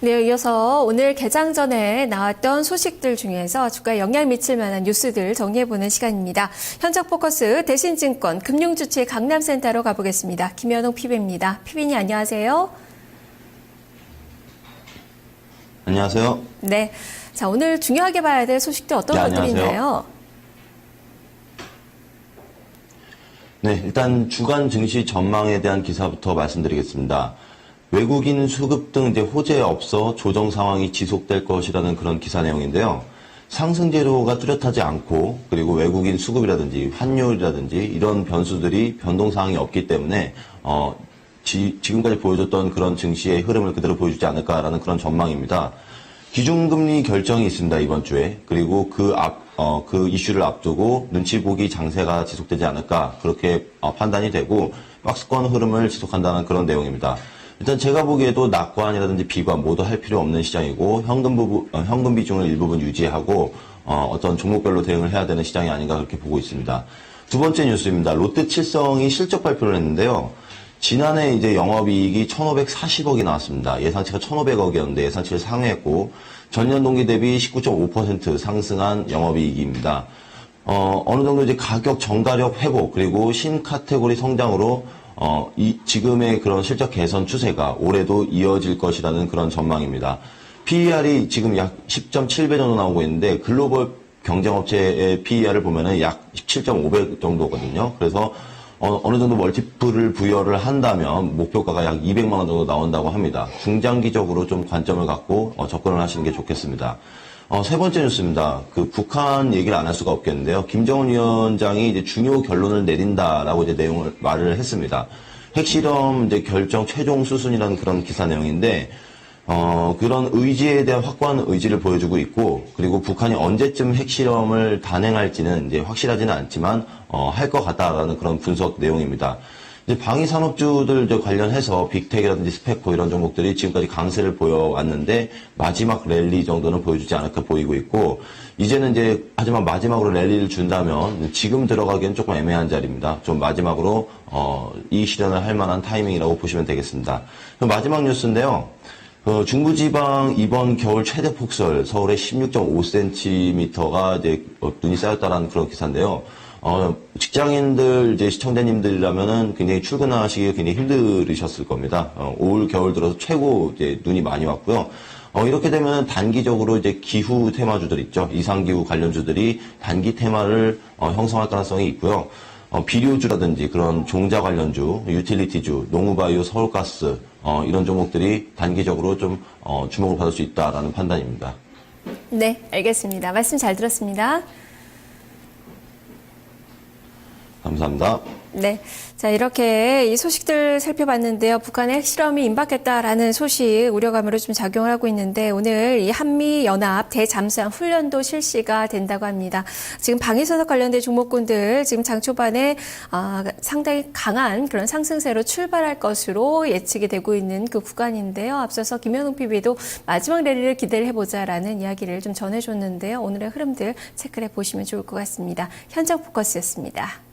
네, 이어서 오늘 개장 전에 나왔던 소식들 중에서 주가에 영향을 미칠 만한 뉴스들 정리해보는 시간입니다. 현장 포커스 대신증권 금융주치 강남센터로 가보겠습니다. 김현웅 PB입니다. PB님 안녕하세요. 안녕하세요. 네. 자, 오늘 중요하게 봐야 될 소식들 어떤 네, 것들이. 있나요? 네, 일단 주간 증시 전망에 대한 기사부터 말씀드리겠습니다. 외국인 수급 등 이제 호재 없어 조정 상황이 지속될 것이라는 그런 기사 내용인데요. 상승 재료가 뚜렷하지 않고 그리고 외국인 수급이라든지 환율이라든지 이런 변수들이 변동 사항이 없기 때문에 어, 지, 지금까지 보여줬던 그런 증시의 흐름을 그대로 보여주지 않을까라는 그런 전망입니다. 기준금리 결정이 있습니다, 이번 주에. 그리고 그 앞, 어, 그 이슈를 앞두고 눈치 보기 장세가 지속되지 않을까, 그렇게 어, 판단이 되고, 박스권 흐름을 지속한다는 그런 내용입니다. 일단 제가 보기에도 낙관이라든지 비관 모두 할 필요 없는 시장이고, 현금 부분, 어, 현금 비중을 일부분 유지하고, 어, 어떤 종목별로 대응을 해야 되는 시장이 아닌가 그렇게 보고 있습니다. 두 번째 뉴스입니다. 롯데칠성이 실적 발표를 했는데요. 지난해 이제 영업이익이 1,540억이 나왔습니다. 예상치가 1,500억이었는데 예상치를 상회했고 전년 동기 대비 19.5% 상승한 영업이익입니다. 어, 어느 정도 이제 가격 정가력 회복 그리고 신 카테고리 성장으로 어, 이 지금의 그런 실적 개선 추세가 올해도 이어질 것이라는 그런 전망입니다. PER이 지금 약 10.7배 정도 나오고 있는데 글로벌 경쟁업체의 PER을 보면은 약 17.5배 정도거든요. 그래서 어, 느 정도 멀티플을 부여를 한다면 목표가가 약 200만 원 정도 나온다고 합니다. 중장기적으로 좀 관점을 갖고 어, 접근을 하시는 게 좋겠습니다. 어, 세 번째 뉴스입니다. 그 북한 얘기를 안 할 수가 없겠는데요. 김정은 위원장이 이제 중요 결론을 내린다라고 이제 내용을 말을 했습니다. 핵실험 이제 결정 최종 수순이라는 그런 기사 내용인데 어, 그런 의지에 대한 확고한 의지를 보여주고 있고, 그리고 북한이 언제쯤 핵실험을 단행할지는 이제 확실하지는 않지만, 어, 할 것 같다라는 그런 분석 내용입니다. 이제 방위 산업주들 이제 관련해서 빅텍이라든지 스페코 이런 종목들이 지금까지 강세를 보여왔는데, 마지막 랠리 정도는 보여주지 않을까 보이고 있고, 이제는 이제, 하지만 마지막으로 랠리를 준다면, 지금 들어가기엔 조금 애매한 자리입니다. 좀 마지막으로, 어, 이 실현을 할 만한 타이밍이라고 보시면 되겠습니다. 그럼 마지막 뉴스인데요. 그 중부지방 이번 겨울 최대 폭설 서울에 16.5cm가 이제 어, 눈이 쌓였다라는 그런 기사인데요. 어, 직장인들 이제 시청자님들이라면은 굉장히 출근하시기 굉장히 힘들으셨을 겁니다. 어, 올 겨울 들어서 최고 이제 눈이 많이 왔고요. 어, 이렇게 되면 단기적으로 이제 기후 테마주들 있죠. 이상기후 관련주들이 단기 테마를 어, 형성할 가능성이 있고요. 어, 비료주라든지 그런 종자 관련주, 유틸리티주, 농우바이오, 서울가스 어, 이런 종목들이 단기적으로 좀 어, 주목을 받을 수 있다라는 판단입니다. 네, 알겠습니다. 말씀 잘 들었습니다. 감사합니다. 네. 자, 이렇게 이 소식들 살펴봤는데요. 북한의 핵실험이 임박했다라는 소식 우려감으로 좀 작용을 하고 있는데 오늘 이 한미연합 대잠수함 훈련도 실시가 된다고 합니다. 지금 방위산업 관련된 종목군들 지금 장 초반에 아, 상당히 강한 그런 상승세로 출발할 것으로 예측이 되고 있는 그 구간인데요. 앞서서 김현웅 PB도 마지막 랠리를 기대를 해보자라는 이야기를 좀 전해줬는데요. 오늘의 흐름들 체크를 해보시면 좋을 것 같습니다. 현장 포커스였습니다.